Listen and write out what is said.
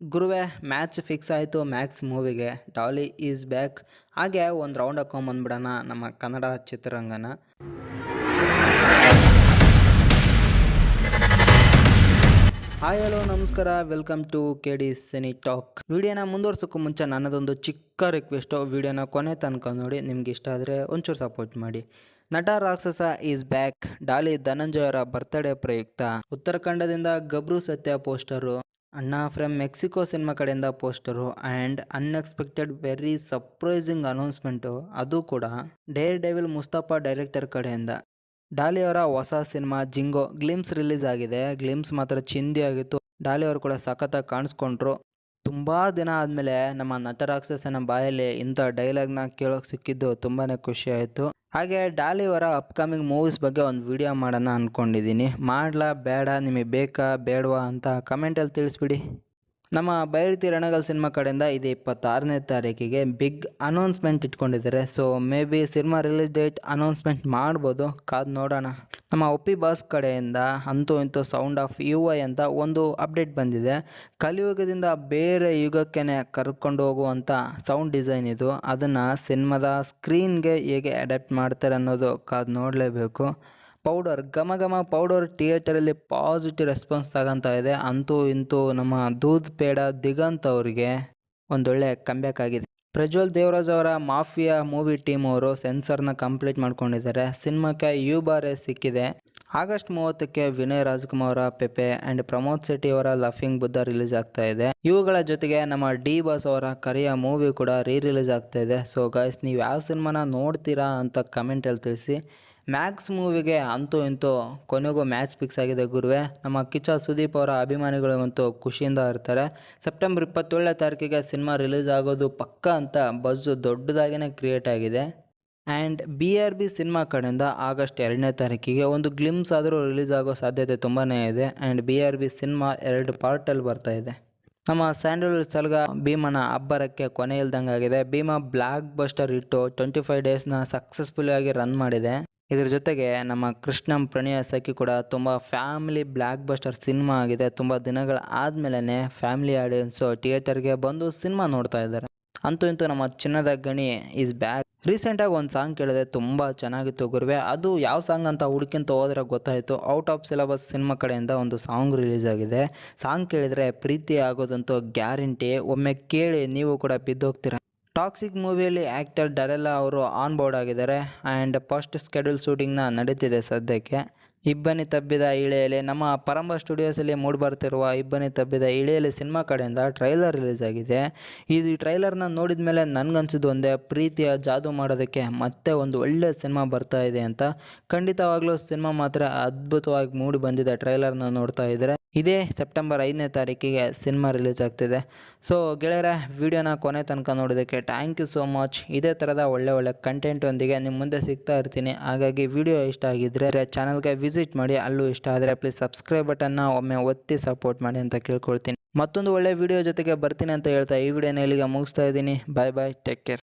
ಗುರುವೆ, match fix ಆಯಿತು, Max ಮೂವಿಗೆ. Daali is back. ಹಾಗೆ ಒಂದು ರೌಂಡ್ ಹಾಕೊಂಬಂದ್ಬಿಡೋಣ ನಮ್ಮ ಕನ್ನಡ ಚಿತ್ರರಂಗನ. ಹಾಯ್, ಹಲೋ, ನಮಸ್ಕಾರ. Welcome to K D cine talk. ವಿಡಿಯೋನ ಮುಂದುವರ್ಸೋಕ್ಕೂ ಮುಂಚೆ ನನ್ನದೊಂದು ಚಿಕ್ಕ ರಿಕ್ವೆಸ್ಟು. ವಿಡಿಯೋನ ಕೊನೆ ತನಕ ನೋಡಿ, ನಿಮ್ಗೆ ಇಷ್ಟ ಆದರೆ ಒಂಚೂರು ಸಪೋರ್ಟ್ ಮಾಡಿ. Nata Rakshasa is back. Daali ಧನಂಜಯರ ಬರ್ತ್ಡೇ ಪ್ರಯುಕ್ತ. ಉತ್ತರಾಖಂಡದಿಂದ ಗಬ್ರು ಸತ್ಯ ಪೋಸ್ಟರು. ಅಣ್ಣ ಫ್ರಮ್ ಮೆಕ್ಸಿಕೋ ಸಿನಿಮಾ ಕಡೆಯಿಂದ poster and unexpected very surprising announcement ಅದು ಕೂಡ ಡೇರ್ ಡೆವಿಲ್ ಮುಸ್ತಫಾ ಡೈರೆಕ್ಟರ್ ಕಡೆಯಿಂದ. ಡಾಲಿ ಅವರ ಹೊಸ ಸಿನಿಮಾ ಜಿಂಗೋ ಗ್ಲಿಮ್ಸ್ ರಿಲೀಸ್ ಆಗಿದೆ. ಗ್ಲಿಮ್ಸ್ ಮಾತ್ರ ಚಿಂದಿ ಆಗಿತ್ತು. ಡಾಲಿ ಅವರು ಕೂಡ ಸಖತ್ತಾಗಿ ಕಾಣಿಸ್ಕೊಂಡ್ರು. ತುಂಬ ದಿನ ಆದಮೇಲೆ ನಮ್ಮ ನಟರಾಕ್ಷಸನ ಬಾಯಲ್ಲಿ ಇಂಥ ಡೈಲಾಗ್ನ ಕೇಳೋಕೆ ಸಿಕ್ಕಿದ್ದು ತುಂಬಾ ಖುಷಿ ಆಯಿತು. ಹಾಗೆ ಡಾಲಿ ಅವರ ಅಪ್ಕಮಿಂಗ್ ಮೂವೀಸ್ ಬಗ್ಗೆ ಒಂದು ವಿಡಿಯೋ ಮಾಡೋಣ ಅಂದ್ಕೊಂಡಿದ್ದೀನಿ ಮಾಡಲಾ, ಬೇಡ, ನಿಮಗೆ ಬೇಕಾ, ಬೇಡವಾ ಅಂತ ಕಮೆಂಟಲ್ಲಿ ತಿಳಿಸ್ಬಿಡಿ. ನಮ್ಮ ಬೈರತಿ ರಣಗಲ್ ಸಿನಿಮಾ ಕಡೆಯಿಂದ ಇದು ಇಪ್ಪತ್ತಾರನೇ ತಾರೀಕಿಗೆ ಬಿಗ್ ಅನೌನ್ಸ್ಮೆಂಟ್ ಇಟ್ಕೊಂಡಿದ್ದಾರೆ. So maybe cinema release date announcement ಮಾಡ್ಬೋದು. ಕಾದು ನೋಡೋಣ. ನಮ್ಮ ಒಪ್ಪಿ ಬಾಸ್ ಕಡೆಯಿಂದ ಅಂತೂ ಇಂತೂ ಸೌಂಡ್ ಆಫ್ ಯು ಐ ಅಂತ ಒಂದು ಅಪ್ಡೇಟ್ ಬಂದಿದೆ. ಕಲಿಯುಗದಿಂದ ಬೇರೆ ಯುಗಕ್ಕೆ ಕರ್ಕೊಂಡು ಹೋಗುವಂಥ ಸೌಂಡ್ ಡಿಸೈನ್ ಇದು. ಅದನ್ನು ಸಿನಿಮಾದ ಸ್ಕ್ರೀನ್ಗೆ ಹೇಗೆ ಅಡಾಪ್ಟ್ ಮಾಡ್ತಾರೆ ಅನ್ನೋದು ಕಾದು ನೋಡಲೇಬೇಕು. ಪೌಡರ್, ಘಮ ಘಮ ಪೌಡರ್ ಥಿಯೇಟರಲ್ಲಿ ಪಾಸಿಟಿವ್ ರೆಸ್ಪಾನ್ಸ್ ತಗೊಂತ ಇದೆ. ಅಂತೂ ಇಂತೂ ನಮ್ಮ ದೂದ್ ಪೇಡ ದಿಗಂತ್ ಅವರಿಗೆ ಒಂದೊಳ್ಳೆ ಕಂಬ್ಯಾಕ್ ಆಗಿದೆ. ಪ್ರಜ್ವಲ್ ದೇವರಾಜ್ ಅವರ ಮಾಫಿಯಾ ಮೂವಿ ಟೀಮ್ ಅವರು ಸೆನ್ಸರ್ನ ಕಂಪ್ಲೀಟ್ ಮಾಡ್ಕೊಂಡಿದ್ದಾರೆ. ಸಿನಿಮಾಕ್ಕೆ ಯು ಬಾರೆ ಸಿಕ್ಕಿದೆ. ಆಗಸ್ಟ್ ಮೂವತ್ತಕ್ಕೆ ವಿನಯ್ ರಾಜ್ಕುಮಾರ್ ಅವರ ಪೆಪೆ ಆ್ಯಂಡ್ ಪ್ರಮೋದ್ ಶೆಟ್ಟಿ ಅವರ ಲಫಿಂಗ್ ಬುದ್ಧ ರಿಲೀಸ್ ಆಗ್ತಾ ಇದೆ. ಇವುಗಳ ಜೊತೆಗೆ ನಮ್ಮ ಡಿ ಬಾಸ್ ಅವರ ಕರಿಯ ಮೂವಿ ಕೂಡ ರೀ ರಿಲೀಸ್ ಆಗ್ತಾ ಇದೆ. ಸೊ ಗಾಯ್ಸ್ ನೀವು ಯಾವ ಸಿನಿಮಾನ ನೋಡ್ತೀರಾ ಅಂತ ಕಮೆಂಟಲ್ಲಿ ತಿಳಿಸಿ. ಮ್ಯಾಕ್ಸ್ ಮೂವಿಗೆ ಅಂತೂ ಇಂತೂ ಕೊನೆಗೂ ಮ್ಯಾಚ್ ಫಿಕ್ಸ್ ಆಗಿದೆ ಗುರುವೆ. ನಮ್ಮ ಕಿಚ್ಚ ಸುದೀಪ್ ಅವರ ಅಭಿಮಾನಿಗಳಿಗಂತೂ ಖುಷಿಯಿಂದ ಇರ್ತಾರೆ. ಸೆಪ್ಟೆಂಬರ್ ಇಪ್ಪತ್ತೇಳನೇ ತಾರೀಕಿಗೆ ಸಿನಿಮಾ ರಿಲೀಸ್ ಆಗೋದು ಪಕ್ಕ ಅಂತ ಬಸ್ಸು ದೊಡ್ಡದಾಗಿಯೇ ಕ್ರಿಯೇಟ್ ಆಗಿದೆ. And B R B cinema ಕಡೆಯಿಂದ ಆಗಸ್ಟ್ ಎರಡನೇ ತಾರೀಕಿಗೆ ಒಂದು ಗ್ಲಿಮ್ಸ್ ಆದರೂ ರಿಲೀಸ್ ಆಗೋ ಸಾಧ್ಯತೆ ತುಂಬಾ ಇದೆ. And B R B cinema ಎರಡು ಪಾರ್ಟಲ್ಲಿ ಬರ್ತಾ ಇದೆ. ನಮ್ಮ ಸ್ಯಾಂಡಲ್ ಸಲ್ಗ ಭೀಮನ ಅಬ್ಬರಕ್ಕೆ ಕೊನೆ ಇಲ್ದಂಗೆ ಆಗಿದೆ ಭೀಮ ಬ್ಲ್ಯಾಕ್ ಬಸ್ಟರ್ ಇಟ್ಟು ಟ್ವೆಂಟಿ ಫೈವ್ ಡೇಸ್ನ ಸಕ್ಸಸ್ಫುಲ್ಲಾಗಿ ರನ್ ಮಾಡಿದೆ. ಇದ್ರ ಜೊತೆಗೆ ನಮ್ಮ ಕೃಷ್ಣಂ ಪ್ರಣಯ ಸಖಿ ಕೂಡ ತುಂಬ ಫ್ಯಾಮಿಲಿ ಬ್ಲ್ಯಾಕ್ ಬಸ್ಟರ್ ಸಿನಿಮಾ ಆಗಿದೆ. ತುಂಬ ದಿನಗಳ ಆದಮೇಲೆ ಫ್ಯಾಮಿಲಿ ಆಡಿಯನ್ಸು ಥಿಯೇಟರ್ಗೆ ಬಂದು ಸಿನಿಮಾ ನೋಡ್ತಾ ಇದ್ದಾರೆ. ಅಂತೂ ಇಂತೂ ನಮ್ಮ ಚಿನ್ನದ ಗಣಿ ಈಸ್ ಬ್ಯಾಕ್ ರೀಸೆಂಟಾಗಿ ಒಂದು ಸಾಂಗ್ ಕೇಳಿದೆ, ತುಂಬ ಚೆನ್ನಾಗಿತ್ತು ಗುರುವೆ. ಅದು ಯಾವ ಸಾಂಗ್ ಅಂತ ಹುಡುಕಿಂತ ಹೋದ್ರೆ ಗೊತ್ತಾಯಿತು. ಔಟ್ ಆಫ್ ಸಿಲೆಬಸ್ ಸಿನಿಮಾ ಕಡೆಯಿಂದ ಒಂದು ಸಾಂಗ್ ರಿಲೀಸ್ ಆಗಿದೆ. ಸಾಂಗ್ ಕೇಳಿದರೆ ಪ್ರೀತಿ ಆಗೋದಂತೂ ಗ್ಯಾರಂಟಿ ಒಮ್ಮೆ ಕೇಳಿ ನೀವು ಕೂಡ ಬಿದ್ದೋಗ್ತೀರ? ಟಾಕ್ಸಿಕ್ ಮೂವಿಯಲ್ಲಿ ಆ್ಯಕ್ಟರ್ ಡರೆಲ್ಲಾ ಅವರು ಆನ್ ಬೋರ್ಡ್ ಆಗಿದ್ದಾರೆ ಆ್ಯಂಡ್ ಫಸ್ಟ್ ಸ್ಕೆಡ್ಯೂಲ್ ಶೂಟಿಂಗ್ನ ನಡೀತಿದೆ ಸದ್ಯಕ್ಕೆ. ಇಬ್ಬನಿ ತಬ್ಬಿದ ಇಳೆಯಲ್ಲಿ ನಮ್ಮ ಪರಂಬ ಸ್ಟುಡಿಯೋಸಲ್ಲಿ ಮೂಡಿಬರ್ತಿರುವ ಇಬ್ಬನಿ ತಬ್ಬಿದ ಇಳೆಯಲ್ಲಿ ಸಿನಿಮಾ ಕಡೆಯಿಂದ ಟ್ರೈಲರ್ ರಿಲೀಸ್ ಆಗಿದೆ. ಈ ಟ್ರೈಲರ್ನ ನೋಡಿದ ಮೇಲೆ ನನಗನ್ಸಿದ್ದು ಒಂದೇ, ಪ್ರೀತಿಯ ಜಾದು ಮಾಡೋದಕ್ಕೆ ಮತ್ತೆ ಒಂದು ಒಳ್ಳೆಯ ಸಿನಿಮಾ ಬರ್ತಾ ಇದೆ ಅಂತ. ಖಂಡಿತವಾಗ್ಲೂ ಸಿನಿಮಾ ಮಾತ್ರ ಅದ್ಭುತವಾಗಿ ಮೂಡಿ ಬಂದಿದೆ ಟ್ರೈಲರ್ನ ನೋಡ್ತಾ ಇದ್ದರೆ ಇದೇ ಸೆಪ್ಟೆಂಬರ್ ಐದನೇ ತಾರೀಕಿಗೆ ಸಿನಿಮಾ ರಿಲೀಸ್ ಆಗ್ತಿದೆ. ಸೊ, ಗೆಳೆಯರ, ವಿಡಿಯೋನ ಕೊನೆ ತನಕ ನೋಡೋದಕ್ಕೆ ಥ್ಯಾಂಕ್ ಯು ಸೋ ಮಚ್ ಇದೇ ಥರದ ಒಳ್ಳೆ ಒಳ್ಳೆ ಕಂಟೆಂಟ್ ಒಂದಿಗೆ ನಿಮ್ಮ ಮುಂದೆ ಸಿಗ್ತಾ ಇರ್ತೀನಿ. ಹಾಗಾಗಿ ವಿಡಿಯೋ ಇಷ್ಟ ಆಗಿದ್ದರೆ ಚಾನಲ್ಗೆ ವಿಸಿಟ್ ಮಾಡಿ, ಅಲ್ಲೂ ಇಷ್ಟ ಆದರೆ ಪ್ಲೀಸ್ ಸಬ್ಸ್ಕ್ರೈಬ್ ಬಟನ್ನ ಒಮ್ಮೆ ಒತ್ತಿ ಸಪೋರ್ಟ್ ಮಾಡಿ ಅಂತ ಕೇಳ್ಕೊಳ್ತೀನಿ. ಮತ್ತೊಂದು ಒಳ್ಳೆ ವಿಡಿಯೋ ಜೊತೆಗೆ ಬರ್ತೀನಿ ಅಂತ ಹೇಳ್ತಾ ಈ ವಿಡಿಯೋನ ಇಲ್ಲಿಗೆ ಮುಗಿಸ್ತಾ ಇದ್ದೀನಿ. ಬಾಯ್ ಬಾಯ್ ಟೇಕ್ ಕೇರ್